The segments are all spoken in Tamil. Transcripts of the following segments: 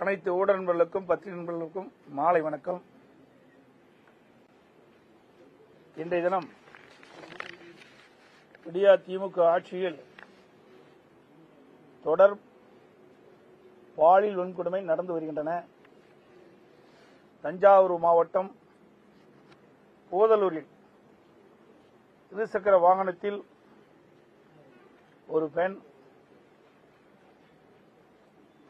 அனைத்து ஊடக நண்பர்களுக்கும் பத்திரிகை நண்பர்களுக்கும் மாலை வணக்கம். இன்றைய தினம் விடியா திமுக ஆட்சியில் தொடர் பாலியல் வன்கொடுமை நடந்து வருகின்றன. தஞ்சாவூர் மாவட்டம் போதலூரில் இருசக்கர வாகனத்தில் ஒரு பெண்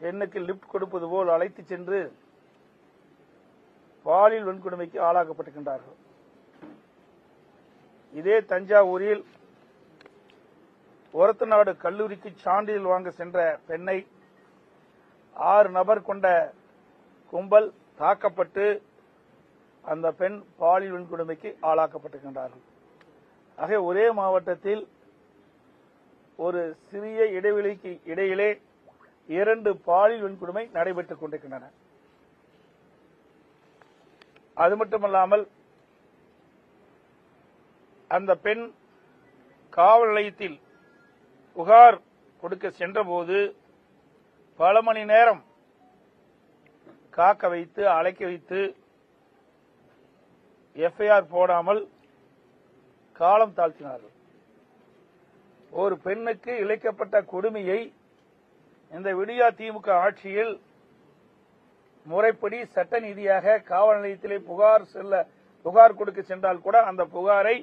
பெண்ணுக்கு லிப்ட் கொடுப்பது போல் அழைத்து சென்று பாலியல் வன்கொடுமைக்கு ஆளாக்கப்பட்டிருக்கின்றார்கள். இதே தஞ்சாவூரில் ஒரத்த நாடு கல்லூரிக்கு சான்றிதழ் வாங்க சென்ற பெண்ணை ஆறு நபர் கொண்ட கும்பல் தாக்கப்பட்டு அந்த பெண் பாலியல் வன்கொடுமைக்கு ஆளாக்கப்பட்டிருக்கின்றார்கள். ஆக ஒரே மாவட்டத்தில் ஒரு சிறிய இடைவெளிக்கு இடையிலே இரண்டு பாலியல் வன்கொடுமை நடைபெற்றுக் கொண்டிருக்கின்றன. அது மட்டுமல்லாமல் அந்த பெண் காவல் நிலையத்தில் புகார் கொடுக்க சென்றபோது பல மணி நேரம் காக்க வைத்து அழைக்க வைத்து எஃப்ஐஆர் போடாமல் காலம் தாழ்த்தினார்கள். ஒரு பெண்ணுக்கு இழைக்கப்பட்ட கொடுமையை இந்த விடியா திமுக ஆட்சியில் முறைப்படி சட்ட நீதியாக காவல் நிலையத்திலே புகார் செல்ல புகார் கொடுக்க சென்றால் கூட அந்த புகாரை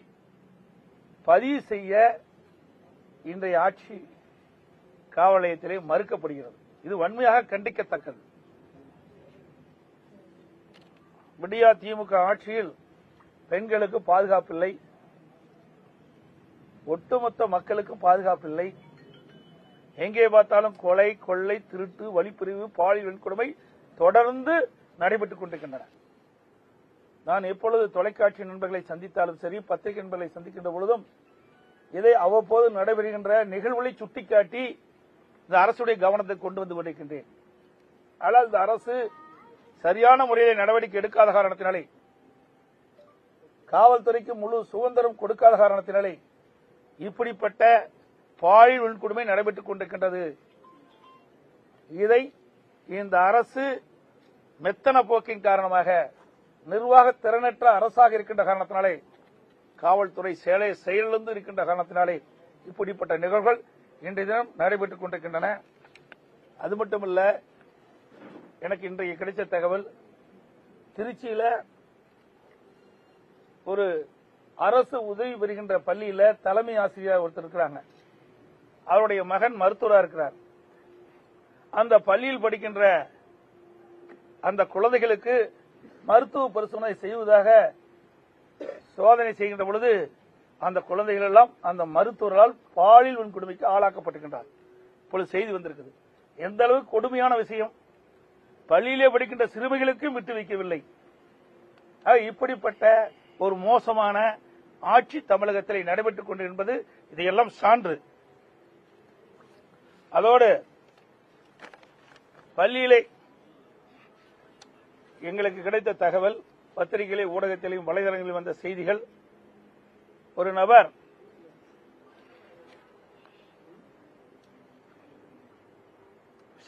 பதிவு செய்ய இன்றைய ஆட்சி காவல் நிலையத்திலே மறுக்கப்படுகிறது. இது வன்மையாக கண்டிக்கத்தக்கது. விடியா திமுக ஆட்சியில் பெண்களுக்கு பாதுகாப்பில்லை. ஒட்டுமொத்த மக்களுக்கும் பாதுகாப்பில்லை எங்கே பார்த்தாலும் கொலை கொள்ளை திருட்டு வழிப்பிரிவு பாலியல் வன்கொடுமை தொடர்ந்து நடைபெற்றுக் கொண்டிருக்கின்றன. நான் எப்பொழுது தொலைக்காட்சி நண்பர்களை சந்தித்தாலும் சரி பத்திரிகை நண்பர்களை சந்திக்கின்ற பொழுதும் இதை அவ்வப்போது நடைபெறுகின்ற நிகழ்வுகளை சுட்டிக்காட்டி இந்த அரசுடைய கவனத்தை கொண்டு வந்து கொண்டிருக்கின்றேன் ஆனால் இந்த அரசு சரியான முறையில் நடவடிக்கை எடுக்காத காரணத்தினாலே காவல்துறைக்கு முழு சுதந்திரம் கொடுக்காத காரணத்தினாலே இப்படிப்பட்ட பாலியல் வன்கொடுமை நடைபெற்றுக் கொண்டிருக்கின்றது. இதை இந்த அரசு மெத்தன போக்கின் காரணமாக நிர்வாக திறனற்ற அரசாக இருக்கின்ற காரணத்தினாலே காவல்துறை செயலை செயலிழந்து இருக்கின்ற காரணத்தினாலே இப்படிப்பட்ட நிகழ்வுகள் இன்றைய தினம் நடைபெற்றுக் கொண்டிருக்கின்றன. அது மட்டுமல்ல எனக்கு இன்றைக்கு கிடைச்ச தகவல் திருச்சியில ஒரு அரசு உதவி பெறுகின்ற பள்ளியில தலைமை ஆசிரியர் ஒருத்தர் இருக்கிறாங்க. அவருடைய மகன் மருத்துவராக இருக்கிறார். அந்த பள்ளியில் படிக்கின்ற அந்த குழந்தைகளுக்கு மருத்துவ பரிசோதனை செய்வதாக சோதனை செய்கின்ற பொழுது அந்த குழந்தைகள் எல்லாம் அந்த மருத்துவர்களால் பாலியல் வன்கொடுமைக்கு ஆளாக்கப்பட்டிருக்கின்றார். இப்பொழுது செய்தி வந்திருக்குது. எந்த அளவுக்கு கொடுமையான விஷயம். பள்ளியிலே படிக்கின்ற சிறுமிகளுக்கும் விட்டு வைக்கவில்லை. இப்படிப்பட்ட ஒரு மோசமான ஆட்சி தமிழகத்தில் நடைபெற்றுக் கொண்டு என்பது இதையெல்லாம் சான்று. அதோடு பள்ளியிலே எங்களுக்கு கிடைத்த தகவல் பத்திரிகையிலே ஊடகத்திலையும் வலைதளங்களிலும் வந்த செய்திகள். ஒரு நபர்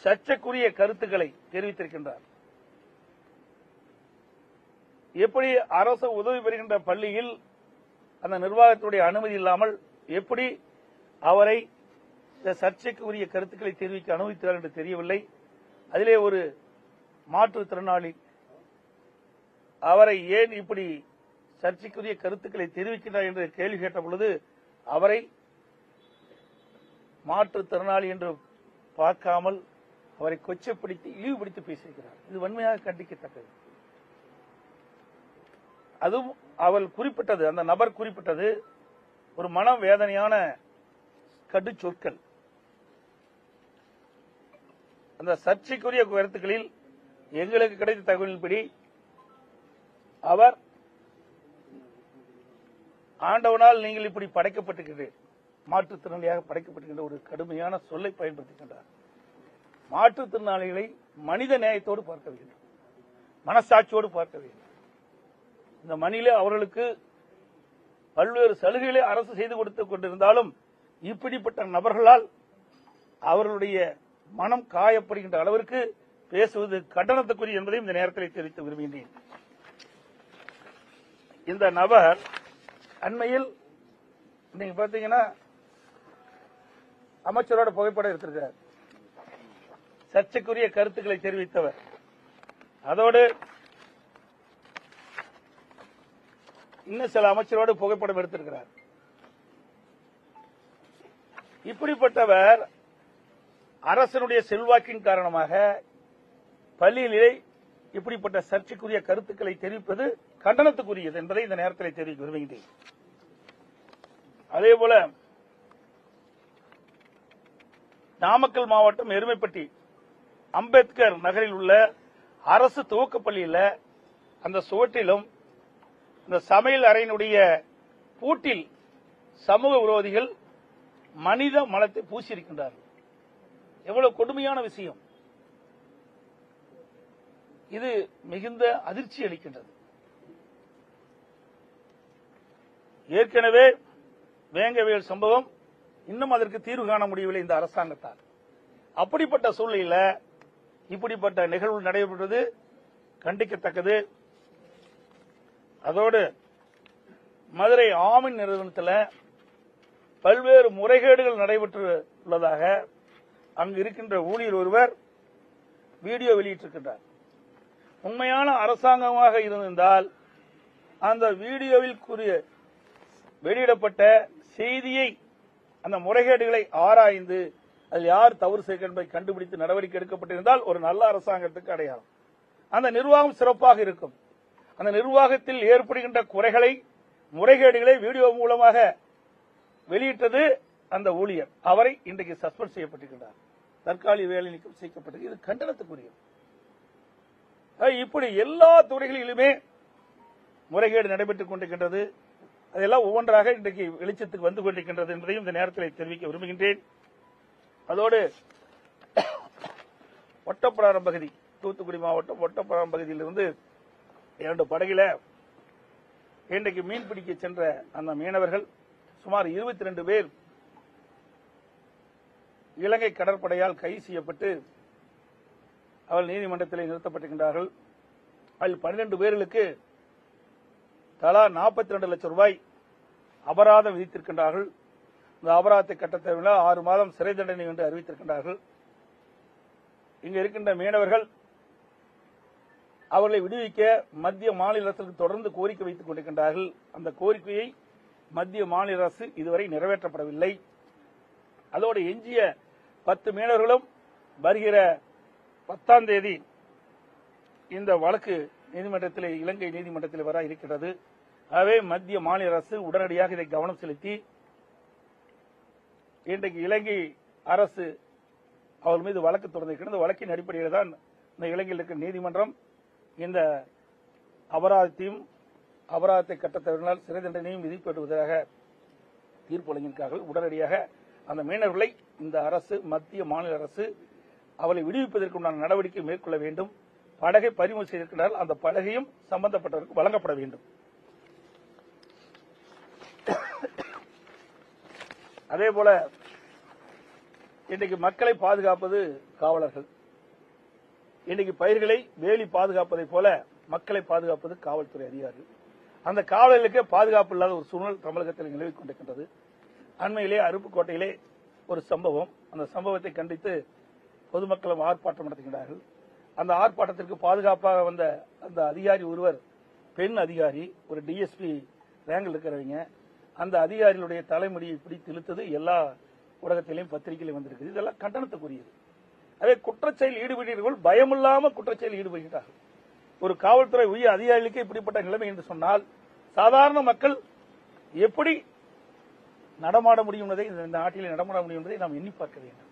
சர்ச்சைக்குரிய கருத்துக்களை தெரிவித்திருக்கின்றார். எப்படி அரசு உதவி பெறுகின்ற பள்ளியில் அந்த நிர்வாகத்துடைய அனுமதி இல்லாமல் எப்படி அவரை இந்த சர்ச்சைக்கு உரிய கருத்துக்களை தெரிவிக்க அனுமதித்தார் என்று தெரியவில்லை. அதிலே ஒரு மாற்றுத்திறனாளி அவரை ஏன் இப்படி சர்ச்சைக்குரிய கருத்துக்களை தெரிவிக்கிறார் என்று கேள்வி கேட்ட பொழுது அவரை மாற்றுத்திறனாளி என்று பார்க்காமல் அவரை கொச்சப்படுத்தி இழிவுபடுத்தி பேசியிருக்கிறார். இது வன்மையாக கண்டிக்கத்தக்கது. அதுவும் அவள் குறிப்பிட்டது அந்த நபர் குறிப்பிட்டது ஒரு மன வேதனையான கடு சொற்கள் அந்த சர்ச்சைக்குரிய கருத்துக்களில் எங்களுக்கு கிடைத்த தகவலின்படி அவர் ஆண்டவனால் நீங்கள் இப்படி படைக்கப்பட்டிருக்கிறீர்கள் மாற்றுத்திறனாளியாக படைக்கப்பட்டிருக்கின்ற ஒரு கடுமையான சொல்லை பயன்படுத்துகின்றார். மாற்றுத்திறனாளிகளை மனித நேயத்தோடு பார்க்க வேண்டும். மனசாட்சியோடு பார்க்க வேண்டும். இந்த மணியிலே அவர்களுக்கு பல்வேறு சலுகைகளை அரசு செய்து கொடுத்துக் கொண்டிருந்தாலும் இப்படிப்பட்ட நபர்களால் அவர்களுடைய மனம் காயப்படுகின்ற அளவிற்கு பேசுவது கண்டனத்துக்குரிய என்பதையும் இந்த நேரத்தில் தெரிவித்து விரும்புகின்றேன். இந்த நபர் அண்மையில் நீங்க பாத்தீங்கன்னா அமைச்சரோட புகைப்படம் எடுத்திருக்கிறார். சர்ச்சைக்குரிய கருத்துக்களை தெரிவித்தவர். அதோடு இன்னும் சில அமைச்சரோடு புகைப்படம் எடுத்திருக்கிறார். இப்படிப்பட்டவர் அரசனுடைய செல்வாக்கின் காரணமாக பள்ளியிலே இப்படிப்பட்ட சர்ச்சைக்குரிய கருத்துக்களை தெரிவிப்பது கண்டனத்துக்குரியது என்பதை இந்த நேரத்தில் தெரிவிக்க விரும்புகிறேன் அதேபோல நாமக்கல் மாவட்டம் எருமைப்பட்டி அம்பேத்கர் நகரில் உள்ள அரசு துவக்க பள்ளியில் அந்த சுவற்றிலும் இந்த சமையல் அறையினுடைய பூட்டில் சமூக விரோதிகள் மனித மலத்தை பூசியிருக்கின்றார்கள். எவ்வளவு கொடுமையான விஷயம். இது மிகுந்த அதிர்ச்சி அளிக்கின்றது. ஏற்கனவே வேங்கவியல் சம்பவம் இன்னும் அதற்கு தீர்வு காண முடியவில்லை இந்த அரசாங்கத்தால். அப்படிப்பட்ட சூழ்நிலையில இப்படிப்பட்ட நிகழ்வு நடைபெற்றது கண்டிக்கத்தக்கது. அதோடு மதுரை ஆமின் நிறுவனத்தில் பல்வேறு முறைகேடுகள் நடைபெற்று உள்ளதாக அங்கு இருக்கின்ற ஊழியர் ஒருவர் வீடியோ வெளியிட்டிருக்கின்றார். உண்மையான அரசாங்கமாக இருந்திருந்தால் அந்த வீடியோவில் கூறிய வெளியிடப்பட்ட செய்தியை அந்த முறைகேடுகளை ஆராய்ந்து அதில் யார் தவறு செய்ய என்பதை கண்டுபிடித்து நடவடிக்கை எடுக்கப்பட்டிருந்தால் ஒரு நல்ல அரசாங்கத்துக்கு அடையாளம். அந்த நிர்வாகம் சிறப்பாக இருக்கும். அந்த நிர்வாகத்தில் ஏற்படுகின்ற குறைகளை முறைகேடுகளை வீடியோ மூலமாக வெளியிட்டது அந்த ஊழியர். அவரை இன்றைக்கு சஸ்பெண்ட் செய்யப்பட்டிருக்கிறார் தற்காலிக வேலை நீக்கம் செய்யப்பட்டது. இது கண்டனத்துக்குரியது. இப்படி எல்லா துறைகளிலுமே முறைகேடு நடைபெற்றுக் கொண்டிருக்கின்றது. அதெல்லாம் ஒவ்வொன்றாக இன்றைக்கு வெளிச்சத்துக்கு வந்து கொண்டிருக்கின்றது என்பதையும் இந்த நேரத்தில் தெரிவிக்க விரும்புகின்றேன். அதோடு ஒட்டப்பிராரம் பகுதி தூத்துக்குடி மாவட்டம் ஒட்டப்பிராரம் பகுதியிலிருந்து இரண்டு படகுல இன்றைக்கு மீன் பிடிக்க சென்ற அந்த மீனவர்கள் சுமார் இருபத்தி ரெண்டு பேர் இலங்கை கடற்படையால் கைது செய்யப்பட்டு அவர்கள் நீதிமன்றத்தில் நிறுத்தப்பட்டிருக்கின்றார்கள். அதில் பன்னிரண்டு பேர்களுக்கு தலா நாற்பத்தி ரெண்டு லட்சம் ரூபாய் அபராதம் விதித்திருக்கின்றார்கள். இந்த அபராதத்தை கட்ட தேவையில்லை ஆறு மாதம் சிறை தண்டனை என்று அறிவித்திருக்கின்றார்கள். இங்கு இருக்கின்ற மீனவர்கள் அவர்களை விடுவிக்க மத்திய மாநில அரசுக்கு தொடர்ந்து கோரிக்கை வைத்துக் கொண்டிருக்கின்றார்கள். அந்த கோரிக்கையை மத்திய மாநில அரசு இதுவரை நிறைவேற்றப்படவில்லை. அதோடு எஞ்சிய பத்து மீனவர்களும் வருகிற பத்தாம் தேதி இந்த வழக்கு நீதிமன்றத்தில் இலங்கை நீதிமன்றத்தில் வர இருக்கிறது. ஆகவே மத்திய மாநில அரசு உடனடியாக இதை கவனம் செலுத்தி இன்றைக்கு இலங்கை அரசு அவர் மீது வழக்கு தொடர்ந்திருக்கிறது வழக்கின் அடிப்படையில் தான் இந்த இலங்கையில் இருக்கிற நீதிமன்றம் இந்த அபராதத்தையும் அபராதத்தை கட்ட தவறினால் சிறை தண்டனையும் விதிப்பெற்றுவதாக தீர்ப்பு வழங்கியிருக்கார்கள் உடனடியாக அந்த மீனவர்களை இந்த அரசு மத்திய மாநில அரசு அவளை விடுவிப்பதற்குண்டான நடவடிக்கை மேற்கொள்ள வேண்டும். படகை பறிமுதல் செய்திருக்கிறார்கள். அந்த படகையும் சம்பந்தப்பட்டவருக்கு வழங்கப்பட வேண்டும். அதே போல இன்றைக்கு மக்களை பாதுகாப்பது காவலர்கள். இன்னைக்கு பயிர்களை வேலி பாதுகாப்பதை போல மக்களை பாதுகாப்பது காவல்துறை அதிகாரிகள் அந்த காவலர்களுக்கே பாதுகாப்பு இல்லாத ஒரு சூழல் தமிழகத்தில் நிலவி கொண்டிருக்கின்றது. அண்மையிலே அருப்புக்கோட்டையிலே ஒரு சம்பவம். அந்த சம்பவத்தை கண்டித்து பொதுமக்களும் ஆர்ப்பாட்டம் நடத்துகின்றார்கள். அந்த ஆர்ப்பாட்டத்திற்கு பாதுகாப்பாக வந்த அந்த அதிகாரி ஒருவர் பெண் அதிகாரி ஒரு டிஎஸ்பி ரேங்கில் இருக்கிறவங்க. அந்த அதிகாரிகளுடைய தலைமுடியை பிடித்து இழுத்தது எல்லா ஊடகத்திலையும் பத்திரிகையிலையும் வந்திருக்குது. இதெல்லாம் கண்டனத்துக்குரியது. அதே குற்றச்செயல் ஈடுபடுகிறவர்கள் பயமில்லாமல் குற்றச்செயல் ஈடுபடுகிறார்கள் ஒரு காவல்துறை உயர் அதிகாரிகளுக்கு இப்படிப்பட்ட நிலைமை என்று சொன்னால் சாதாரண மக்கள் எப்படி நடமாட முடியும் என்பதை இந்த நாட்டில் நடமாட முடியும் என்பதை நாம் எண்ணி பார்க்க வேண்டும்.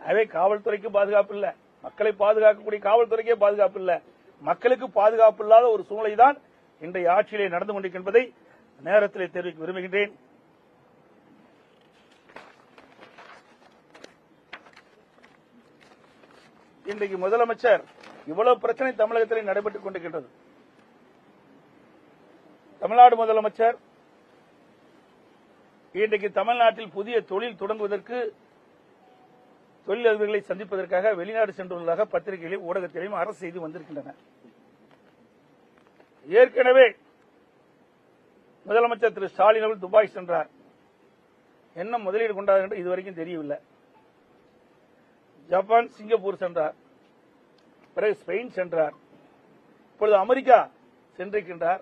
எனவே காவல்துறைக்கு பாதுகாப்பு இல்லை. மக்களை பாதுகாக்கக்கூடிய காவல்துறைக்கே பாதுகாப்பு இல்லை. மக்களுக்கு பாதுகாப்பு இல்லாத ஒரு சூழ்நிலை தான் இன்றைய ஆட்சியிலே நடந்து கொண்டிருக்கின்றதை நேரத்திலே தெரிவிக்க விரும்புகின்றேன். இன்றைக்கு முதலமைச்சர் இவ்வளவு பிரச்சனை தமிழகத்திலே நடைபெற்றுக் கொண்டிருக்கின்றது. தமிழ்நாடு முதலமைச்சர் இன்றைக்கு தமிழ்நாட்டில் புதிய தொழில் தொடங்குவதற்கு தொழிலதிபர்களை சந்திப்பதற்காக வெளிநாடு சென்றுள்ளதாக பத்திரிகைகளிலும் ஊடகத்திலையும் அரசு செய்து வந்திருக்கின்றன. ஏற்கனவே முதலமைச்சர் திரு ஸ்டாலின் அவர்கள் துபாய் சென்றார். என்ன முதலீடு கொண்டார் என்று இதுவரைக்கும் தெரியவில்லை. ஜப்பான் சிங்கப்பூர் சென்றார். பிறகு ஸ்பெயின் சென்றார். இப்பொழுது அமெரிக்கா சென்றிருக்கின்றார்.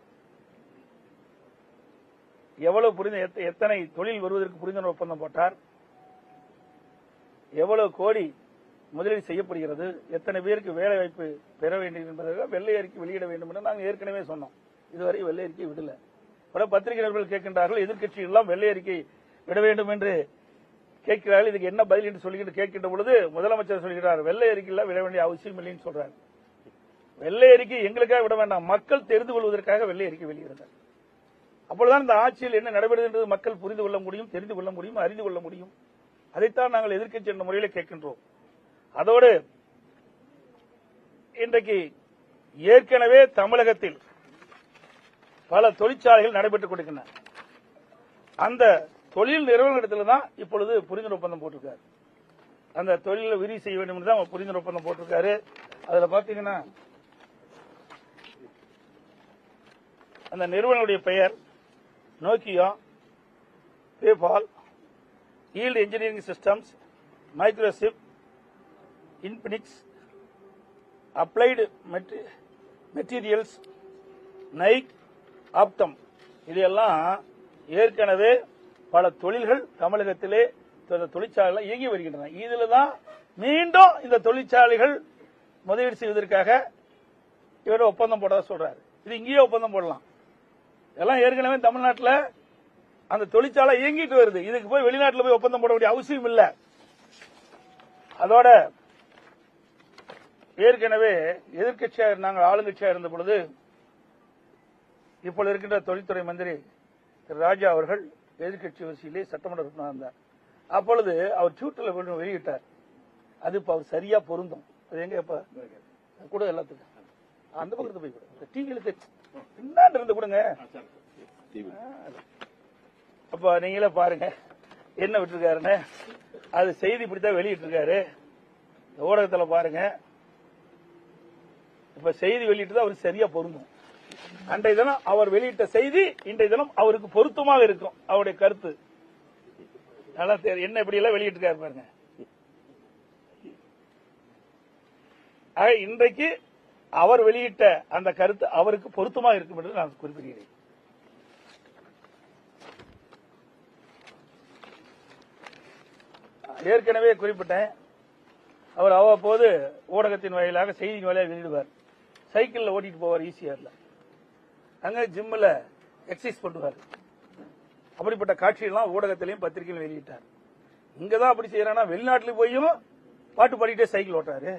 எவ்வளவு புரிந்த எத்தனை தொழில் வருவதற்கு புரிந்துணர்வு ஒப்பந்தம் போட்டார். எவ்வளவு கோடி முதலீடு செய்யப்படுகிறது. எத்தனை பேருக்கு வேலை வாய்ப்பு பெற வேண்டும் என்பதற்காக வெள்ளை அறிக்கை வெளியிட வேண்டும் என்று நாங்கள் ஏற்கனவே சொன்னோம். இதுவரை வெள்ளை அறிக்கை விடல. பல பத்திரிகை நிருபர்கள் கேட்கின்றார்கள் எதிர்க்கட்சிகள் எல்லாம் வெள்ளை அறிக்கை விட வேண்டும் என்று கேட்கிறார்கள் இதுக்கு என்ன பதில் என்று சொல்லிட்டு கேட்கின்ற பொழுது முதலமைச்சர் சொல்கிறார் வெள்ளை அறிக்கையில் விட வேண்டிய அவசியம் இல்லைன்னு சொல்றாரு. வெள்ளை அறிக்கை எங்களுக்காக விட வேண்டாம் மக்கள் தெரிந்து கொள்வதற்காக வெள்ளை அறிக்கை வெளியிடுறார் அப்பொழுதுதான் இந்த ஆட்சியில் என்ன நடைபெறுகிறது என்பது மக்கள் புரிந்து கொள்ள முடியும் தெரிந்து கொள்ள முடியும் அறிந்து கொள்ள முடியும். அதைத்தான் நாங்கள் எதிர்க்கட்சி என்ற முறையில் கேட்கின்றோம். அதோடு இன்றைக்கு ஏற்கனவே தமிழகத்தில் பல தொழிற்சாலைகள் நடைபெற்றுக் கொண்டிருக்கின்றன. அந்த தொழில் நிறுவனத்தில் தான் இப்பொழுது புரிந்துணர் ஒப்பந்தம் போட்டிருக்காரு. அந்த தொழிலை விரிவு செய்ய வேண்டும் என்று தான் புரிந்துணர் ஒப்பந்தம் போட்டிருக்காரு. அதுல பாத்தீங்கன்னா அந்த நிறுவனங்களுடைய பெயர் Nokia PayPal yield engineering systems Microchip Infinix applied materials Nike Optum இதையெல்லாம் ஏற்கனவே பல தொழில்கள் தமிழகத்திலே தொழிற்சாலைகள் இயங்கி வருகின்றன. இதில் தான் மீண்டும் இந்த தொழிற்சாலைகள் முதலீடு செய்வதற்காக இவர் ஒப்பந்தம் போட சொல்றாரு. இது இங்கேயே ஒப்பந்தம் போடலாம். இதெல்லாம் ஏற்கனவே தமிழ்நாட்டில் அந்த தொழிற்சாலை இயங்கிட்டு வருது. இதுக்கு போய் வெளிநாட்டில் போய் ஒப்பந்தம் போட வேண்டிய அவசியம் இல்லை. அதோட ஏற்கனவே எதிர்க்கட்சியாக இருந்தாங்க ஆளுங்கட்சியாக இருந்த பொழுது இப்பொழுது இருக்கின்ற தொழில்துறை மந்திரி திரு ராஜா அவர்கள் எதிர்க்கட்சி வரிசையிலே சட்டமன்ற உறுப்பினர் இருந்தார். அப்பொழுது அவர் ட்விட்டர்ல வெளியிட்டார். அது இப்ப அவர் சரியா பொருந்தும். அது எங்க இப்ப? கூட எல்லாத்துக்கும். அந்த பக்கத்து போய் கூட. டிவியில பின்னாடி இருந்து கொடுங்க. அப்ப நீங்களே பாருங்க. என்ன விட்டுருக்காருன்னு. அது செய்தி இப்படித்தான் வெளியிட்டு இருக்காரு ஊடகத்துல பாருங்க. இப்ப செய்தி வெளியிட்டு அவர் சரியா பொருந்தும். அன்றைய தினம் அவர் வெளியிட்ட செய்தி இன்றைய தினம் அவருக்கு பொருத்தமாக இருக்கும். அவருடைய கருத்து. நல்லா தெரியும். என்ன இப்படி எல்லாம் வெளியிட்டு பாருங்க. ஆக இன்றைக்கு அவர் வெளியிட்ட அந்த கருத்து அவருக்கு பொருத்தமாக இருக்கும் என்று நான் குறிப்பிடுகிறேன். ஏற்கனவே குறிப்பிட்டேன். அவர் அவ்வப்போது ஊடகத்தின் வாயிலாக செய்தியின் வாயிலாக வெளியிடுவார். சைக்கிள்ல ஓட்டிட்டு போவார் ஈசிஆர்ல. அங்க ஜிம்ல எக்ஸசைஸ் பண்ணுவார். அப்படிப்பட்ட காட்சியெல்லாம் ஊடகத்திலையும் பத்திரிகையிலும் வெளியிட்டார். இங்கதான் அப்படி செய்யறானா வெளிநாட்டுல போயும் பாட்டு பாடிட்டே சைக்கிள் ஓட்டுறாரு.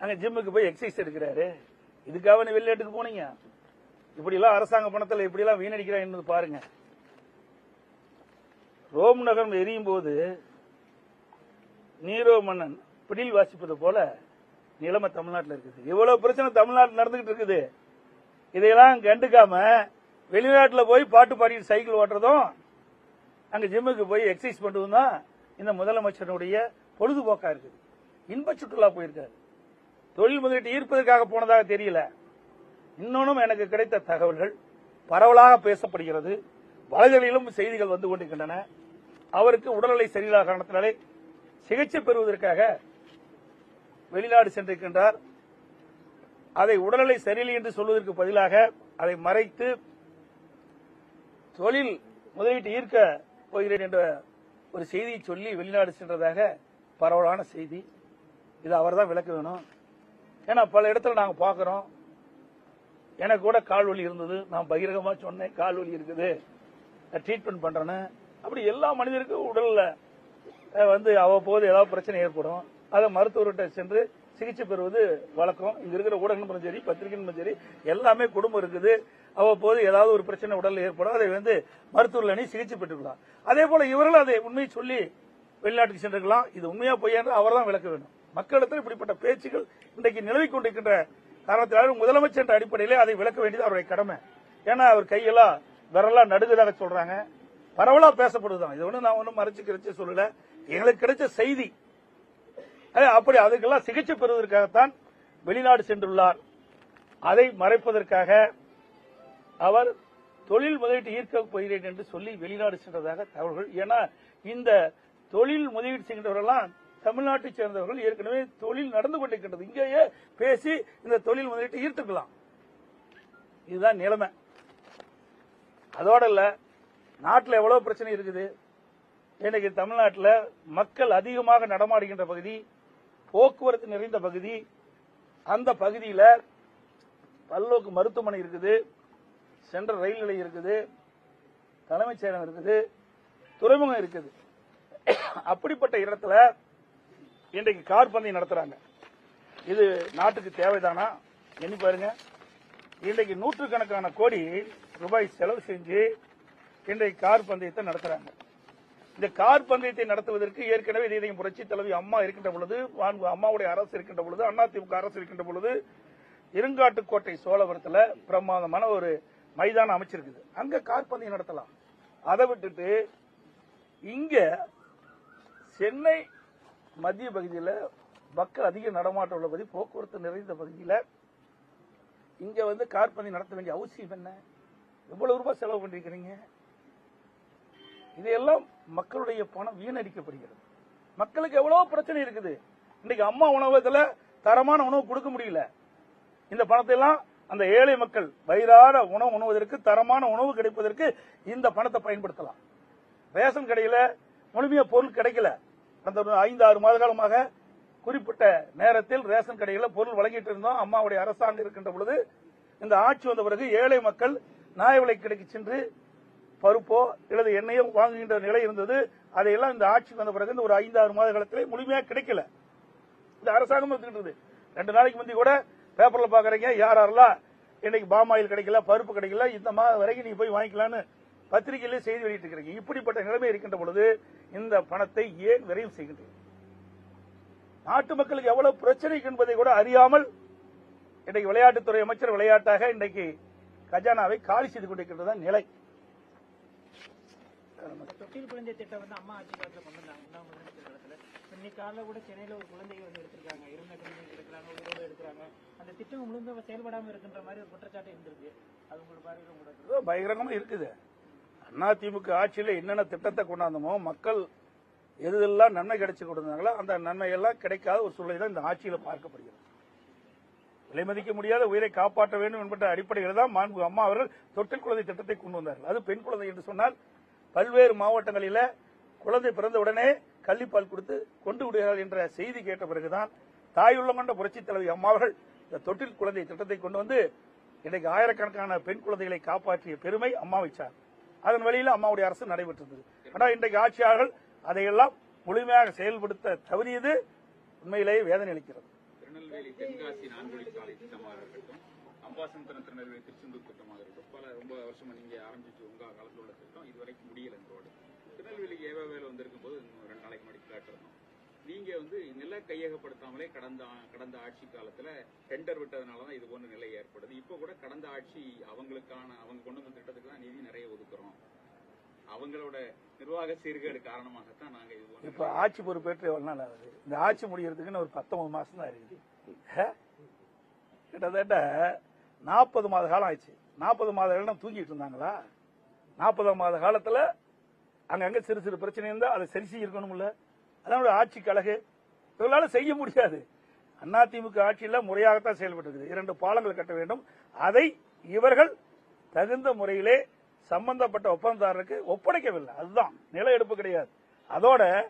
அங்க ஜிம்முக்கு போய் எக்ஸசைஸ் எடுக்கிறாரு. இதுக்காக நீ வெளிநாட்டுக்கு போனீங்க? இப்படி எல்லாம் அரசாங்க பணத்துல இப்படி எல்லாம் வீணடிக்கிறாங்க பாருங்க. ரோம் நகரம் எரியும் போது நீரோ மன்னன் பிடில் வாசிப்பது போல நிலைமை தமிழ்நாட்டில் இருக்குது. இவ்வளவு பிரச்சனை தமிழ்நாட்டில் நடந்துகிட்டு இருக்குது. இதையெல்லாம் கண்டுக்காம வெளிநாட்டில் போய் பாட்டு பாடிட்டு சைக்கிள் ஓட்டுறதும் அங்க ஜிம்முக்கு போய் எக்ஸசைஸ் பண்றதும் தான் இந்த முதலமைச்சருடைய பொழுதுபோக்கா இருக்குது. இன்ப சுற்றுலா போயிருக்காரு. தொழில் முதலீட்டு ஈர்ப்பதற்காக போனதாக தெரியல. இன்னொன்னும் எனக்கு கிடைத்த தகவல்கள் பரவலாக பேசப்படுகிறது. வலைதளிலும் செய்திகள் வந்து கொண்டிருக்கின்றன. அவருக்கு உடல்நிலை சரியில்லாத காரணத்தினாலே சிகிச்சை பெறுவதற்காக வெளிநாடு சென்றிருக்கின்றார். அதை உடல்நிலை சரியில்லை என்று சொல்வதற்கு பதிலாக அதை மறைத்து தொழில் முதலீட்டு ஈர்க்க போகிறேன் என்ற ஒரு செய்தியை சொல்லி வெளிநாடு சென்றதாக பரவலான செய்தி. இது அவர் தான் விளக்க வேணும். ஏன்னா பல இடத்துல நாங்கள் பார்க்குறோம். எனக்கு கூட கால் வலி இருந்தது. நான் பகிரகமாக சொன்னேன். கால் வலி இருக்குது. நான் ட்ரீட்மெண்ட் பண்ணுறேன்னு அப்படி எல்லா மனிதருக்கும் உடலில் வந்து அவ்வப்போது ஏதாவது பிரச்சனை ஏற்படும். அதை மருத்துவர்கிட்ட சென்று சிகிச்சை பெறுவது வழக்கம். இங்க இருக்கிற ஊடகங்களும் சரி பத்திரிகைகளும் சரி எல்லாமே குடும்பம் இருக்குது. அவ்வப்போது ஏதாவது ஒரு பிரச்சனை உடலில் ஏற்படும் அதை வந்து மருத்துவர்கள் அணி சிகிச்சை பெற்றுக்கலாம். அதே போல இவர்கள் அதை உண்மையை சொல்லி வெளிநாட்டுக்கு சென்றிருக்கலாம். இது உண்மையா பொய்யா அவர் தான் விளக்க வேண்டும். மக்களிடத்தில் இப்படிப்பட்ட பேச்சுகள் இன்றைக்கு நிலவிக் கொண்டிருக்கின்ற காரணத்தினால் முதலமைச்சர் என்ற அடிப்படையிலே அதை விளக்க வேண்டியது அவருடைய கடமை. ஏன்னா அவர் கையெல்லாம் விரலா நடுகுதாக சொல்றாங்க. பரவலா பேசப்படுதுதான். இது ஒண்ணு நான் ஒன்றும் மறைச்சு கிரைச்சு சொல்லல. எங்களுக்கு கிடைச்ச செய்தி அப்படி அதுக்கெல்லாம் சிகிச்சை பெறுவதற்காகத்தான் வெளிநாடு சென்றுள்ளார். அதை மறைப்பதற்காக அவர் தொழில் முதலீட்டு ஈர்க்க போகிறேன் என்று சொல்லி வெளிநாடு சென்றதாக தகவல்கள். ஏன்னா இந்த தொழில் முதலீடு செய்கின்றவர்கள்லாம் தமிழ்நாட்டை சேர்ந்தவர்கள். ஏற்கனவே தொழில் நடந்து கொண்டிருக்கின்றது. இங்கேயே பேசி இந்த தொழில் முதலீட்டை ஈர்த்துக்கலாம். இதுதான் நிலைமை. அதோட இல்ல நாட்டில் எவ்வளவு பிரச்சனை இருக்குது? இன்னைக்கு தமிழ்நாட்டில் மக்கள் அதிகமாக நடமாடுகின்ற பகுதி போக்குவரத்து நிறைந்த பகுதி. அந்த பகுதியில் பல்லோக்கு மருத்துவமனை இருக்குது. சென்ட்ரல் ரயில் நிலையம் இருக்குது. தலைமைச் செயலகம் இருக்குது. துறைமுகம் இருக்குது. அப்படிப்பட்ட இடத்துல இன்றைக்கு கார் பந்தயம் நடத்துறாங்க. இது நாட்டுக்கு தேவைதானா? எண்ணி பாருங்க. இன்றைக்கு நூற்றுக்கணக்கான கோடி ரூபாய் செலவு செஞ்சு இன்றைக்கு கார் பந்தயத்தை நடத்துறாங்க. இந்த கார் பந்தயத்தை நடத்துவதற்கு ஏற்கனவே இதயம் புரட்சி தலைவி அம்மா இருக்கின்ற பொழுது அம்மாவுடைய அரசு இருக்கின்ற பொழுது அதிமுக அரசு இருக்கின்ற பொழுது இருங்காட்டுக்கோட்டை சோழபுரத்தில் பிரமாதமான ஒரு மைதானம் அமைச்சிருக்குது. அங்க கார் பந்தயம் நடத்தலாம். அதை விட்டுட்டு இங்க சென்னை மத்திய பகுதியில் மக்கள் அதிக நடமாட்டம் உள்ள பகுதி போக்குவரத்து நிறைந்த பகுதியில் இங்க வந்து கார் பந்தயம் நடத்த வேண்டிய அவசியம் என்ன? எவ்வளவு ரூபாய் செலவு பண்ணிருக்கிறீங்க? இதையெல்லாம் மக்களுடைய பணம் வீணடிக்கப்படுகிறது. மக்களுக்கு எவ்வளவு பிரச்சனை இருக்குது. இன்னைக்கு அம்மா உணவகத்துல தரமான உணவு கொடுக்க முடியல. இந்த பணத்தை எல்லாம் அந்த ஏழை மக்கள் வயிறார உணவு உணவதற்கு தரமான உணவு கிடைப்பதற்கு இந்த பணத்தை பயன்படுத்தலாம். ரேஷன் கடையில முழுமையா பொருள் கிடைக்கல. அந்த ஒரு ஐந்து ஆறு மாத காலமாக குறிப்பிட்ட நேரத்தில் ரேஷன் கடையில பொருள் வழங்கிட்டு இருந்தோம். அம்மாவுடைய அரசாங்கம் இருக்கின்ற பொழுது இந்த ஆட்சி வந்த பிறகு ஏழை மக்கள் நியாய விலை கடைக்கு சென்று பருப்போ அல்லது எண்ணெயோ வாங்குகின்ற நிலை இருந்தது. அதையெல்லாம் இந்த ஆட்சிக்கு வந்த பிறகு இந்த ஒரு ஐந்தாறு மாத காலத்திலே முழுமையாக கிடைக்கல. இந்த அரசாங்கம் இருக்கின்றது ரெண்டு நாளைக்கு முந்தி கூட பேப்பர்ல பாக்குறீங்க யார் யாரெல்லாம் இன்னைக்கு ஆயில் கிடைக்கல பருப்பு கிடைக்கல இந்த மாதம் வரைக்கும் நீங்க போய் வாங்கிக்கலாம்னு பத்திரிகையிலே செய்தி வெளியிட்டு இருக்கிறீங்க இப்படிப்பட்ட நிலைமை இருக்கின்ற பொழுது இந்த பணத்தை ஏன் விரைவு செய்கின்றீர்கள்? நாட்டு மக்களுக்கு எவ்வளவு பிரச்சனை என்பதை கூட அறியாமல் இன்றைக்கு விளையாட்டுத்துறை அமைச்சர் விளையாட்டாக இன்றைக்கு கஜானாவை காலி செய்து கொண்டிருக்கின்றதான் நிலை. தொட்டில் குழந்தை திட்டம் வந்து அம்மா ஆட்சி காலத்துல கொண்டு வந்தாங்க. முன்னாள் முதலமைச்சர் காலத்துல. இன்னைக்கு காலைல கூட சென்னையில ஒரு குழந்தைய வந்து எடுத்திருக்காங்க. இருந்த குழந்தைங்க எடுக்கிறாங்க உயிரோடு எடுக்கிறாங்க. அந்த திட்டம் முழுமையாக செயல்படாம இருக்கின்ற மாதிரி ஒரு குற்றச்சாட்டு இருந்திருக்கு. அது உங்களோட பார்வையில பயங்கரமா இருக்குது. அதிமுக ஆட்சியில என்னென்ன திட்டத்தை கொண்டாந்தமோ மக்கள் எதுலாம் நன்மை கிடைச்சு கொடுத்தாங்களோ அந்த நன்மையெல்லாம் கிடைக்காத ஒரு சூழ்நிலை தான் இந்த ஆட்சியில பார்க்கப்படுகிறது. விலை மதிக்க முடியாத உயிரை காப்பாற்ற வேண்டும் என்கிற அடிப்படையில் தான் மாண்பு அம்மா அவர்கள் தொட்டில் குழந்தை திட்டத்தை கொண்டு வந்தார்கள். அது பெண் குழந்தை என்று சொன்னால் பல்வேறு மாவட்டங்களில குழந்தை பிறந்த உடனே கள்ளிப்பால் கொடுத்து கொண்டு விடுகிறார்கள் என்ற செய்தி கேட்ட பிறகுதான் தாயுள்ளம் கொண்ட புரட்சித் தலைவி அம்மாவர்கள் இந்த தொட்டில் குழந்தை திட்டத்தை கொண்டு வந்து இன்றைக்கு ஆயிரக்கணக்கான பெண் குழந்தைகளை காப்பாற்றிய பெருமை அம்மா சார் அதன் வழியில் அம்மாவுடைய அரசு நடைபெற்றது ஆனால் இன்றைக்கு ஆட்சியாளர்கள் அதையெல்லாம் முழுமையாக செயல்படுத்த தவறியது உண்மையிலேயே வேதனை அளிக்கிறது. திருநெல்வேலி தென்காசி நான்கு சாலை திட்டமாக இருக்கட்டும் அம்பாசமுத்திரம் திருநெல்வேலி திருச்செந்தூர் திட்டமாக இருக்கும். பல ரொம்ப வருஷமா நீங்க ஆரம்பிச்சு உங்க காலத்தில் உள்ள திட்டம். இது வரைக்கும் முடியல இந்த ரோடு. திருநெல்வேலிக்கு ஏவா வேலை வந்திருக்கும் போது ரெண்டு நாளைக்கு முன்னாடி பிளாட் இருந்தோம். நீங்க வந்து நில கையகப்படுத்தாமலே கடந்த கடந்த ஆட்சி காலத்துல டெண்டர் விட்டதுனால தான் இது போன்ற நிலை ஏற்படுது. இப்போ கூட கடந்த ஆட்சி அவங்களுக்கான அவங்க கொண்டு வந்த திட்டத்துக்கு தான் நிதி நிறைய ஒதுக்குறோம். அவங்களோட நிர்வாக சீர்கேடு காரணமாகத்தான் நாங்க இது இப்ப ஆட்சி பொறுப்பேற்று எவ்வளவு நாள் ஆகுது? இந்த ஆட்சி முடியறதுக்குன்னு ஒரு பத்தொன்பது மாசம் தான் இருக்குது கிட்டத்தட்ட நாற்பது மாத காலம் ஆயிடுச்சு. நாற்பது மாத காலம் தூங்கிட்டு இருந்தாங்களா? நாற்பது மாத காலத்தில் அங்கங்கே சிறு சிறு பிரச்சனை இருந்தால் அதை சரி செய்யணும்ல அதான் ஒரு ஆட்சி கழகு இவங்களால செய்ய முடியாது. அதிமுக ஆட்சியில் முறையாகத்தான் செயல்பட்டு இரண்டு பாலங்கள் கட்ட வேண்டும். அதை இவர்கள் தகுந்த முறையிலே சம்பந்தப்பட்ட ஒப்பந்ததாரருக்கு ஒப்படைக்கவில்லை. அதுதான். நில எடுப்பு கிடையாது. அதோட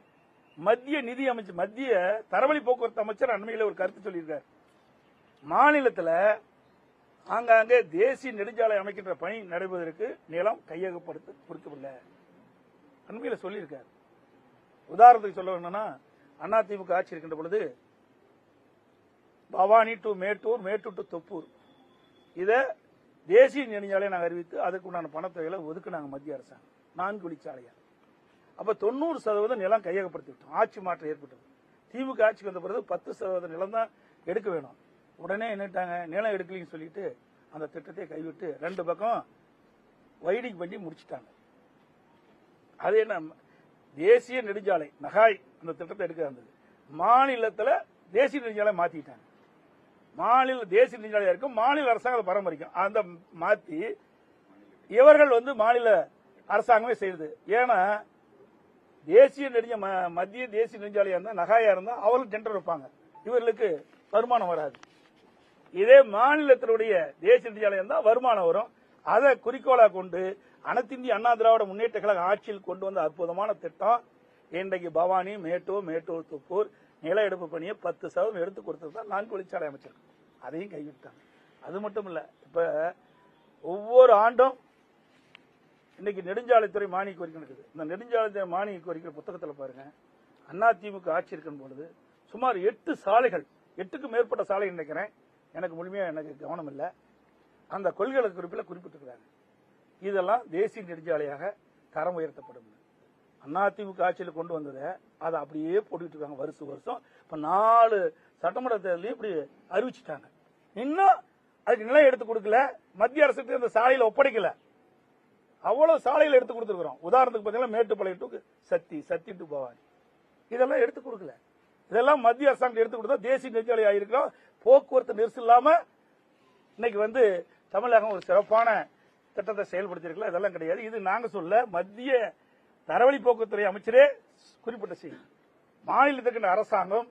மத்திய நிதி அமைச்சர் மத்திய தரவழி போக்குவரத்து அமைச்சர் அண்மையில் ஒரு கருத்து சொல்லியிருக்கார். மாநிலத்தில் ஆங்காங்கே தேசிய நெடுஞ்சாலை அமைக்கின்ற பணி நடைபெறுவதற்கு நிலம் கையகப்படுத்த கொடுக்கவில்லை அண்மையில் சொல்லியிருக்கார். உதாரணத்துக்கு சொல்ல வேணும்னா அதிமுக ஆட்சி இருக்கின்ற பொழுது பவானி டு மேட்டூர் மேட்டூர் டு தொப்பூர். இதை தேசிய நெடுஞ்சாலையை நாங்கள் அறிவித்து அதுக்கு உண்டான பணத்தொகைகளை ஒதுக்குனாங்க மத்திய அரசாங்கம். நான்கு வழிச்சாலையா அப்ப தொண்ணூறு சதவீதம் நிலம் கையகப்படுத்தி விட்டோம் ஆட்சி மாற்றம் ஏற்பட்டது. திமுக ஆட்சிக்கு வந்த பிறகு பத்து சதவீதம் நிலம் தான் எடுக்க வேணும். உடனே என்னட்டாங்க நிலம் எடுக்கலன்னு சொல்லிட்டு அந்த திட்டத்தை கைவிட்டு ரெண்டு பக்கம் வைடிங் பண்ணி முடிச்சிட்டாங்க. அது என்ன தேசிய நெடுஞ்சாலை நகாய் அந்த திட்டத்தை எடுக்க இருந்தது மாநிலத்தில் தேசிய நெடுஞ்சாலை மாத்திட்டாங்க. மாநில தேசிய நெடுஞ்சாலையா இருக்கும் மாநில அரசாங்கம் பராமரிக்கும். அந்த மாத்தி இவர்கள் வந்து மாநில அரசாங்கமே செய்யுது. ஏன்னா தேசிய நெடுஞ்ச ம- மத்திய தேசிய நெடுஞ்சாலையா இருந்தா நகாயா இருந்தா அவர்களும் டெண்டர் வைப்பாங்க. இவர்களுக்கு வருமானம் வராது. இதே மாநிலத்தினுடைய தேசிய நெடுஞ்சாலை இருந்தா வருமானம் வரும். அதை குறிக்கோளாக கொண்டு அனைத்திந்திய அண்ணா திராவிட முன்னேற்ற கழக ஆட்சியில் கொண்டு வந்த அற்புதமான திட்டம் இன்றைக்கு பவானி மேட்டூர் மேட்டூர் துப்பூர் நில எடுப்பு பணியை பத்து சதவீதம் எடுத்து கொடுத்தது தான் நான்கு வழிச்சாலை அமைச்சர் அதையும் கைவிட்டாங்க. அது மட்டும் இல்ல இப்ப ஒவ்வொரு ஆண்டும் இன்னைக்கு நெடுஞ்சாலைத்துறை மானிய கோரிக்கை இருக்குது இந்த நெடுஞ்சாலைத்துறை மானிய கோரிக்கை புத்தகத்துல பாருங்க. அதிமுக ஆட்சி இருக்கும் பொழுது சுமார் எட்டு சாலைகள் எட்டுக்கும் மேற்பட்ட சாலை நினைக்கிறேன். எனக்கு முழுமையாக எனக்கு கவனம் இல்லை. அந்த கொள்கை குறிப்பில் குறிப்பிட்டிருக்கிறாங்க இதெல்லாம் தேசிய நெடுஞ்சாலையாக தரம் உயர்த்தப்படும். அதிமுக ஆட்சியில் கொண்டு வந்ததை அதை அப்படியே போட்டுட்டு இருக்காங்க வருஷம் வருஷம். இப்போ நாலு சட்டமன்ற தேர்தலையும் இப்படி அறிவிச்சிட்டாங்க. இன்னும் அதுக்கு நிலம் எடுத்து கொடுக்கல. மத்திய அரசுக்கு அந்த சாலையில் ஒப்படைக்கல. அவ்வளவு சாலையில் எடுத்து கொடுத்துருக்குறோம். உதாரணத்துக்கு பார்த்தீங்கன்னா மேட்டுப்பாளையம் டு சத்தி சத்தி டு பவானி. இதெல்லாம் எடுத்து கொடுக்கல. இதெல்லாம் மத்திய அரசாங்கம் எடுத்து கொடுத்தா தேசிய நெடுஞ்சாலை ஆயிருக்கிறோம் போக்குவரத்து நெரிசல் இல்லாம இன்னைக்கு வந்து தமிழகம் ஒரு சிறப்பான திட்டத்தை செயல்படுத்தியிருக்கலாம். இதெல்லாம் கிடையாது. இது நாங்க சொல்ல மத்திய தரவழி போக்குவரத்துறை அமைச்சரே குறிப்பிட்ட செய்தி. மாநிலத்துக்கு அரசாங்கம்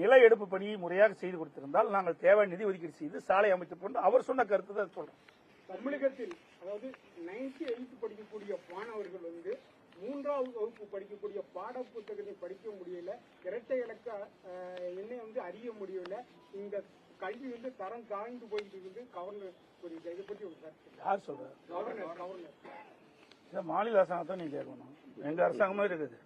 நில எடுப்பு பணியை முறையாக செய்து கொடுத்திருந்தால் நாங்கள் தேவையான நிதி ஒதுக்கீடு செய்து சாலை அமைத்து கொண்டு அவர் சொன்ன கருத்து தான் சொல்றோம். தமிழகத்தில் அதாவது நைன்டி எயிட் படிக்கக்கூடிய மாணவர்கள் வந்து மூன்றாவது வகுப்பு படிக்கக்கூடிய பாட புத்தகத்தை படிக்க முடியல. இரட்டை இலக்க அஹ், எண்ணை வந்து அறிய முடியல. இந்த கல்வி வந்து தரம் தாழ்ந்து போயிட்டு இருந்து கவர்னர் புரியுது? இதை பற்றி ஒரு யார் சொல்ற கவர்னர் கவர்னர். இதை மாநில அரசாங்கத்தை நீங்க கேட்கணும். எங்க அரசாங்கமே இருக்குது.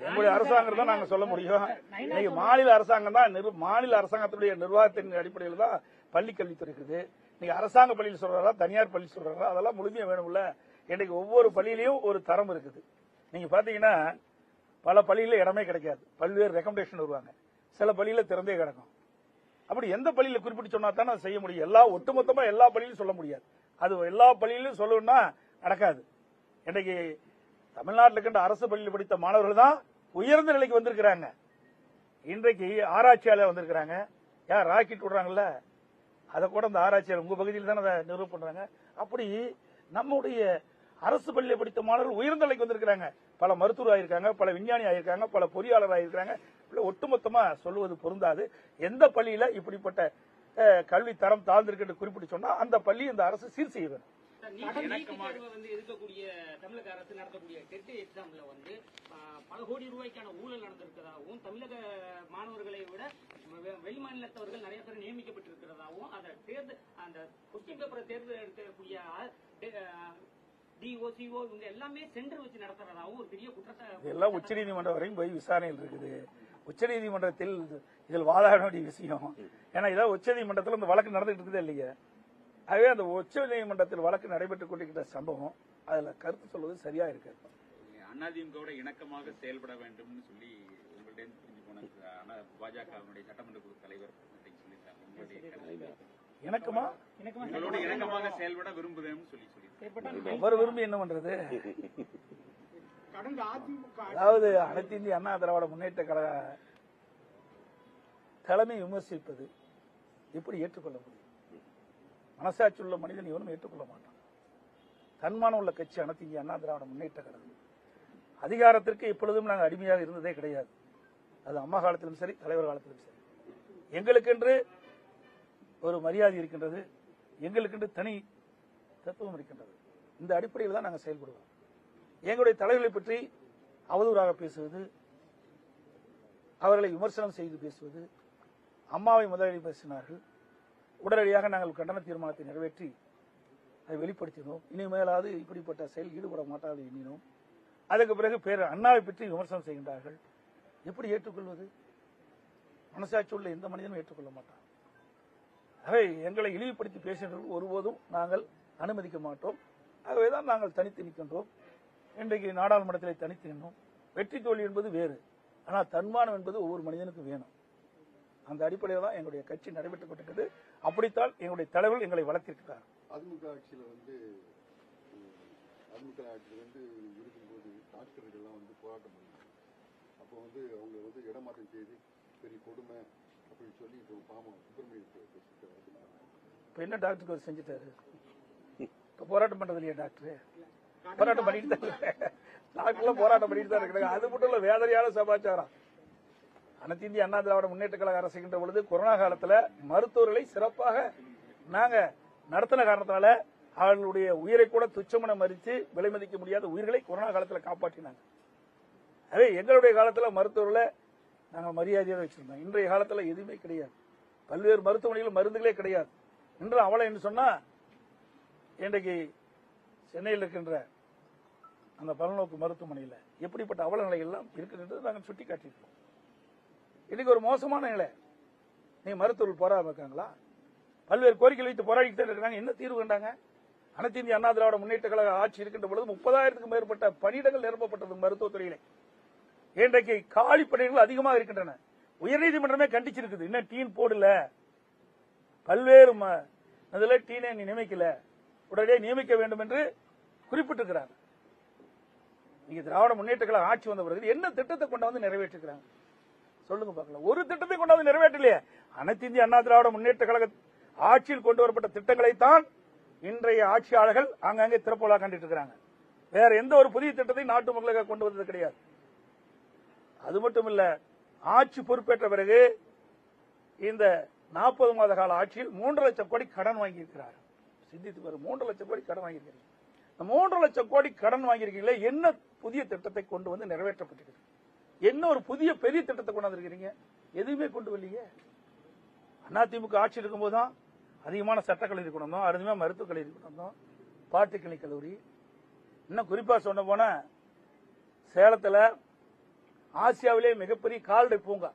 உங்களுடைய அரசாங்கம் தான் நாங்க சொல்ல முடியும். இன்னைக்கு மாநில அரசாங்கம் தான் நிர்- மாநில அரசாங்கத்துடைய நிர்வாகத்தின் அடிப்படையில் தான் பள்ளி கல்வித்துறை இருக்குது. நீங்க அரசாங்க பள்ளியில் சொல்றாரா தனியார் பள்ளி சொல்றாரா அதெல்லாம் முழுமையா வேணும்ல. இன்னைக்கு ஒவ்வொரு பள்ளியிலையும் ஒரு தரம் இருக்குது. நீங்க பாத்தீங்கன்னா பல பள்ளியில இடமே கிடைக்காது. பல்வேறு ரெக்கமெண்டேஷன் வருவாங்க. சில பள்ளியில திறந்தே கிடக்கும். அப்படி எந்த பள்ளியில குறிப்பிட்டு சொன்னா தான் செய்ய முடியும். எல்லா ஒட்டுமொத்தமா எல்லா பள்ளியிலும் சொல்ல முடியாது. அது எல்லா பள்ளியிலும் சொல்லணும்னா நடக்காது. இன்னைக்கு தமிழ்நாட்டில் இருக்கின்ற அரசு பள்ளியில் படித்த மாணவர்கள் தான் உயர்ந்த நிலைக்கு வந்திருக்கிறாங்க. இன்றைக்கு ஆராய்ச்சியாளர் வந்திருக்கிறாங்க. யார் ராக்கெட் விடுறாங்கல்ல? அதை கூட அந்த ஆராய்ச்சியாளர் உங்க பகுதியில் தானே அதை நிறுவ பண்றாங்க. அப்படி நம்முடைய அரசு பள்ளியில் படித்த மாணவர்கள் உயர்ந்த நிலைக்கு வந்திருக்கிறாங்க. பல மருத்துவர் ஆயிருக்காங்க பல விஞ்ஞானி ஆயிருக்காங்க பல பொறியாளர் ஆயிருக்காங்க. ஒட்டுமொத்தமா சொல்லுவது பொருந்தாது. எந்த பள்ளியில இப்படிப்பட்ட கல்வி தரம் தாழ்ந்திருக்கு குறிப்பிட்டு சொன்னா அந்த பள்ளி இந்த அரசு சீர் செய்ய தேர்வை வந்து எதிர்க்கக்கூடிய தமிழக அரசு நடத்தக்கூடிய டெட் எக்ஸாம்ல வந்து ஆ, பல கோடி ரூபாய்க்கான ஊழல் நடந்திருக்கிறதாகவும் தமிழக மாணவர்களை விட வெளி மாநிலத்தவர்கள் நிறைய பேர் நியமிக்கப்பட்டிருக்கிறதாகவும் அந்த தேர்தல் அந்த கொஸ்டின் பேப்பரை தேர்வு எடுக்கக்கூடிய டிஓசிஓ இவங்க எல்லாமே சென்டர் வச்சு நடத்துறதாகவும் ஒரு பெரிய குற்றத்தை இதெல்லாம் உச்சநீதிமன்றம் வரையும் போய் விசாரணையில் இருக்குது. உச்சநீதிமன்றத்தில் இதில் வாதாட வேண்டிய விஷயம். ஏன்னா இதான் உச்சநீதிமன்றத்தில் இந்த வழக்கு நடந்துட்டு இருக்குதே இல்லையா. ஆகவே அந்த உச்சநீதிமன்றத்தில் வழக்கு நடைபெற்றுக் கொண்டிருக்கிற சம்பவம் அதுல கருத்து சொல்வது சரியா இருக்காது அதிமுகவோட இணக்கமாக செயல்பட வேண்டும்னு சொல்லி உங்கள்ட்ட இருந்து பிரிஞ்சு போன அண்ணா பாஜகவினுடைய சட்டமன்ற குழு தலைவர் சொல்லியிருக்காங்க. எனக்குமா இணக்கமாக செயல்பட விரும்புகிறேன்னு சொல்லி அவர் விரும்பி என்ன பண்றது? அதாவது அனைத்து இந்திய அண்ணா திராவிட முன்னேற்ற கழக தலைமை விமர்சிப்பது எப்படி ஏற்றுக்கொள்ள முடியும்? மனசாட்சி உள்ள மனிதன் இவனும் ஏற்றுக்கொள்ள மாட்டான். தன்மானம் உள்ள கட்சி அனைத்து இந்திய அண்ணா திராவிட முன்னேற்ற கழகம். அதிகாரத்திற்கு எப்பொழுதும் நாங்கள் அடிமையாக இருந்ததே கிடையாது. அது அம்மா காலத்திலும் சரி தலைவர் காலத்திலும் சரி. எங்களுக்கென்று ஒரு மரியாதை இருக்கின்றது எங்களுக்கென்று தனி தத்துவம் இருக்கின்றது. இந்த அடிப்படையில் தான் நாங்கள் செயல்படுவோம். எங்களுடைய தலைவர்களை பற்றி அவதூறாக பேசுவது அவர்களை விமர்சனம் செய்து பேசுவது அம்மாவை முதலில் பேசினார்கள் உடனடியாக நாங்கள் கண்டன தீர்மானத்தை நிறைவேற்றி அதை வெளிப்படுத்தினோம். இனிமேலாவது இப்படிப்பட்ட செயல் ஈடுபட மாட்டாது எண்ணினோம். அதுக்கு பிறகு பேர் அண்ணாவை பற்றி விமர்சனம் செய்கின்றார்கள். எப்படி ஏற்றுக்கொள்வது? மனசாட்சி உள்ள எந்த மனிதனும் ஏற்றுக்கொள்ள மாட்டான். ஆகவே எங்களை இழிவுபடுத்தி பேசுகிறவர்கள் ஒருபோதும் நாங்கள் அனுமதிக்க மாட்டோம். ஆகவேதான் நாங்கள் தனித்து நிற்கின்றோம். இன்றைக்கு நாடாளுமன்றத்தில் தனித்து நின்றோம். வெற்றி தோல்வி என்பது வேறு. ஆனால் தன்மானம் என்பது ஒவ்வொரு மனிதனுக்கும் வேணும். அந்த அடிப்படையில் தான் எங்களுடைய கட்சி நடைபெற்றுக் கொண்டிருக்கிறது. அப்படித்தான் எங்களுடைய தலைவர்கள் எங்களை வளர்த்திருக்கிறார் அதிமுக ஆட்சியில் வந்து அதிமுக ஆட்சியில் வந்து இருக்கும்போது டாக்டர்கள்லாம் வந்து போராட்டம் பண்ணாங்க. அப்போ வந்து அவங்க வந்து இடமாற்றம் செய்து பெரிய கொடுமை அப்படின்னு சொல்லி இப்போ சுப்பிரமணியத்தை இப்ப என்ன டாக்டருக்கு அவர் செஞ்சுட்டாரு? இப்ப போராட்டம் பண்றது இல்லையா டாக்டர்? போராட்டம் பண்ணிட்டு தான் இருக்காங்க. டாக்டர்லாம் போராட்டம் பண்ணிட்டு தான் இருக்கிறாங்க. அது மட்டும் இல்ல வேதனையான சமாச்சாரம். அனைத்து இந்திய அண்ணா திராவிட முன்னேற்ற கழக அரசு பொழுது கொரோனா காலத்துல மருத்துவர்களை சிறப்பாக நாங்க நடத்தின காரணத்தினால அவர்களுடைய உயிரை கூட துச்சமன மறித்து விலை மதிக்க முடியாத உயிர்களை கொரோனா காலத்துல காப்பாற்றினாங்க. அதே எங்களுடைய காலத்துல மருத்துவர்களை நாங்கள் மரியாதையாக வச்சிருந்தோம். இன்றைய காலத்தில் எதுவுமே கிடையாது. பல்வேறு மருத்துவமனைகள் மருந்துகளே கிடையாது. இன்று அவளை என்று சொன்னா இன்றைக்கு சென்னையில் இருக்கின்ற அந்த பலநோக்கு மருத்துவமனையில் எப்படிப்பட்ட அவல நிலை எல்லாம் இருக்குன்றது நாங்கள் சுட்டி காட்டியிருக்கோம் இன்னைக்கு ஒரு மோசமான நிலை. நீ மருத்துவர்கள் போராடாம இருக்காங்களா? பல்வேறு கோரிக்கை வைத்து போராடிக்கிட்டே இருக்கிறாங்க. என்ன தீர்வு கண்டாங்க? அனைத்து இந்திய அண்ணா திராவிட முன்னேற்ற கழக ஆட்சி இருக்கின்ற பொழுது முப்பதாயிரத்துக்கும் மேற்பட்ட பணியிடங்கள் நிரப்பப்பட்டது மருத்துவத்துறையிலே. இன்றைக்கு காலி பணிகள் அதிகமாக இருக்கின்றன. உயர்நீதிமன்றமே கண்டிச்சிருக்குது. இன்னும் டீன் போடல. பல்வேறு ம- அதுல டீனை நியமிக்கல. உடனே நியமிக்க வேண்டும் என்று குறிப்பிட்டிருக்கிறார். நீங்க திராவிட முன்னேற்ற கழக ஆட்சி வந்த பிறகு என்ன திட்டத்தை கொண்டு வந்து நிறைவேற்றிருக்கிறாங்க? சொல்லுங்க பார்க்கலாம். ஒரு திட்டத்தை கொண்டு வந்து நிறைவேற்றலையே. அனைத்து இந்திய அண்ணா திராவிட முன்னேற்ற கழக ஆட்சியில் கொண்டு வரப்பட்ட திட்டங்களைத்தான் இன்றைய ஆட்சியாளர்கள் அங்கங்கே திறப்புலா கண்டிட்டு இருக்கிறாங்க வேற எந்த ஒரு புதிய திட்டத்தையும் நாட்டு மக்களுக்கு கொண்டு வந்தது கிடையாது. அது மட்டும் இல்ல ஆட்சி பொறுப்பேற்ற பிறகு இந்த நாற்பது மாத கால ஆட்சியில் மூன்று லட்சம் கோடி கடன் வாங்கியிருக்கிறார். சிந்தித்து பாரு மூன்று லட்சம் கோடி கடன் வாங்கியிருக்கிறீங்க. இந்த மூன்று லட்சம் கோடி கடன் வாங்கியிருக்கீங்களே என்ன புதிய திட்டத்தை கொண்டு வந்து நிறைவேற்றப்பட்டிருக்கு? என்ன ஒரு புதிய பெரிய திட்டத்தை கொண்டு வந்திருக்கிறீங்க? எதுவுமே கொண்டு வரலையே. அதிமுக ஆட்சி இருக்கும்போது தான் அதிகமான சட்டக்கல்லூரி கொண்டு வந்தோம் அருமையாக மருத்துவக் கல்லூரி கொண்டு வந்தோம் பாலிடெக்னிக் கல்லூரி. இன்னும் குறிப்பாக சொன்ன போனா சேலத்தில் ஆசியாவிலே மிகப்பெரிய கால்நடை பூங்கா.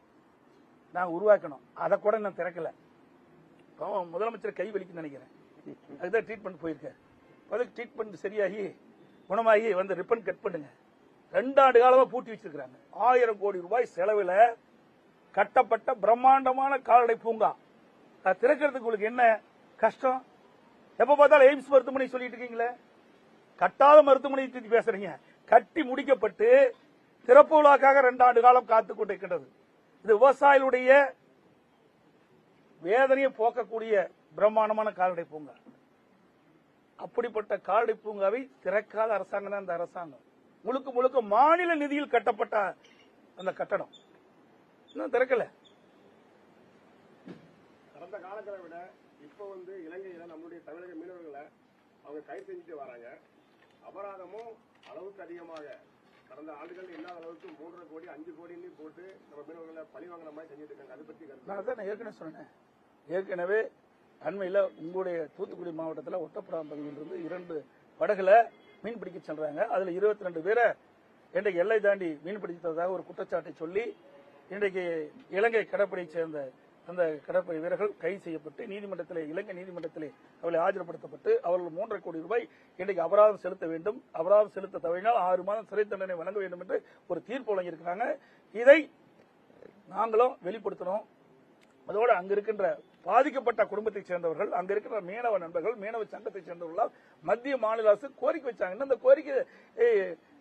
நான் உருவாக்கணும். அதை கூட நான் திறக்கல. பாவம் முதலமைச்சர் கை வலிக்குன்னு நினைக்கிறேன். அதுதான் ட்ரீட்மெண்ட் போயிருக்கேன். அதுக்கு ட்ரீட்மெண்ட் சரியாகி குணமாகி வந்து ரிப்பன் கட் பண்ணுங்க. ரெண்டாண்டு காலமா பூட்டி வச்சிருக்கிறாங்க. ஆயிரம் கோடி ரூபாய் செலவில் கட்டப்பட்ட பிரம்மாண்டமான கால்நடை பூங்கா. அதை திறக்கிறதுக்கு உங்களுக்கு என்ன கஷ்டம்? எப்ப பார்த்தாலும் எய்ம்ஸ் மருத்துவமனை சொல்லிட்டு இருக்கீங்களே? கட்டாத மருத்துவமனை பேசுறீங்க. கட்டி முடிக்கப்பட்டு திறப்பு விழாக்காக ரெண்டு ஆண்டு காலம் காத்துக் கொண்டிருக்கின்றது. இது விவசாயிகளுடைய வேதனையை போக்கக்கூடிய பிரம்மாண்டமான கால்நடை பூங்கா. அப்படிப்பட்ட கால்நடை பூங்காவை திறக்காத அரசாங்கம் தான் இந்த அரசாங்கம். முழுக்க முழுக்க மாநில நிதியில் கட்டப்பட்ட அந்த கட்டடம். இன்னும் திறக்கல. கடந்த காலங்களை விட இப்போ வந்து இலங்கையில நம்மளுடைய தமிழக மீனவர்களை அவங்க கைது செஞ்சுட்டு வராங்க. அபராதமும் அளவுக்கு அதிகமாக கடந்த ஆண்டுகள் இல்லாத அளவுக்கு மூன்றரை கோடி அஞ்சு கோடின்னு போட்டு நம்ம மீனவர்களை பழி வாங்குற மாதிரி செஞ்சுட்டு இருக்காங்க. அதை பத்தி நான் தான் ஏற்கனவே சொன்னேன். ஏற்கனவே அண்மையில் உங்களுடைய தூத்துக்குடி மாவட்டத்தில் ஒட்டப்புறம் பகுதியிலிருந்து இரண்டு படகுல மீன் பிடிக்க சென்றாங்க அதில் இருபத்தி ரெண்டு பேரை இன்றைக்கு எல்லை தாண்டி மீன் பிடித்ததாக ஒரு குற்றச்சாட்டை சொல்லி இன்றைக்கு இலங்கை கடற்படையை சேர்ந்த அந்த கடற்படை வீரர்கள் கைது செய்யப்பட்டு நீதிமன்றத்திலே இலங்கை நீதிமன்றத்திலே அவர்களை ஆஜர்படுத்தப்பட்டு அவர்கள் மூன்றரை கோடி ரூபாய் இன்றைக்கு அபராதம் செலுத்த வேண்டும். அபராதம் செலுத்த தவறினால் ஆறு மாதம் சிறை தண்டனை வழங்க வேண்டும் என்று ஒரு தீர்ப்பு வழங்கியிருக்கிறாங்க. இதை நாங்களும் வெளிப்படுத்தணும். அதோடு அங்க இருக்கின்ற பாதிக்கப்பட்ட குடும்பத்தைச் சேர்ந்தவர்கள் அங்க இருக்கிற மீனவ நண்பர்கள் மீனவ சங்கத்தை சேர்ந்தவர்களால் மத்திய மாநில அரசு கோரிக்கை வச்சாங்க அந்த கோரிக்கை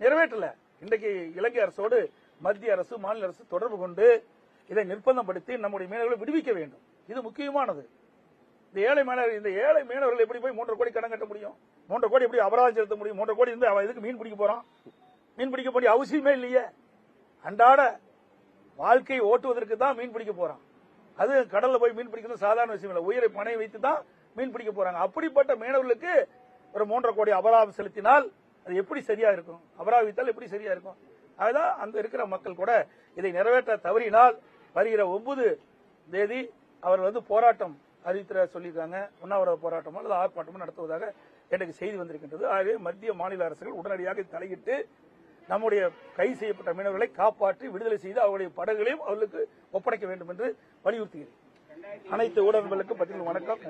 நிறைவேற்றல. இன்றைக்கு இலங்கை அரசோடு மத்திய அரசு மாநில அரசு தொடர்பு கொண்டு இதை நிர்பந்தப்படுத்தி நம்முடைய மீனவர்களை விடுவிக்க வேண்டும். இது முக்கியமானது. இந்த ஏழை மீனவர் இந்த ஏழை மீனவர்கள் எப்படி போய் மூன்றரை கோடி கடன் கட்ட முடியும்? மூன்றரை கோடி எப்படி அபராதம் செலுத்த முடியும்? மூன்றரை கோடி இருந்து அவன் எதுக்கு மீன் பிடிக்க போறான்? மீன் பிடிக்க வேண்டிய அவசியமே இல்லையே. அன்றாட வாழ்க்கையை ஓட்டுவதற்கு தான் மீன் பிடிக்க போறான். அது கடல்ல போய் மீன் பிடிக்கிறது சாதாரண விஷயம் இல்லை. உயிரை பணை வைத்து தான் மீன் பிடிக்க போறாங்க. அப்படிப்பட்ட மீனவர்களுக்கு ஒரு மூன்றரை கோடி அபராதம் செலுத்தினால் அது எப்படி சரியா இருக்கும்? அபராதம் எப்படி சரியா இருக்கும்? அதுதான் அங்க இருக்கிற மக்கள் கூட இதை நிறைவேற்ற தவறினால் வருகிற ஒன்பது தேதி அவர் வந்து போராட்டம் அறிவித்திர சொல்லியிருக்காங்க உண்ணாவிரத போராட்டமோ அல்லது ஆர்ப்பாட்டமோ நடத்துவதாக எனக்கு செய்தி வந்திருக்கின்றது ஆகவே மத்திய மாநில அரசுகள் உடனடியாக தலையிட்டு நம்முடைய கைது செய்யப்பட்ட மீனவர்களை காப்பாற்றி விடுதலை செய்து அவருடைய படகுகளையும் அவர்களுக்கு ஒப்படைக்க வேண்டும் என்று வலியுறுத்துகிறேன் அனைத்து ஊடகங்களுக்கும் பதில் வணக்கம்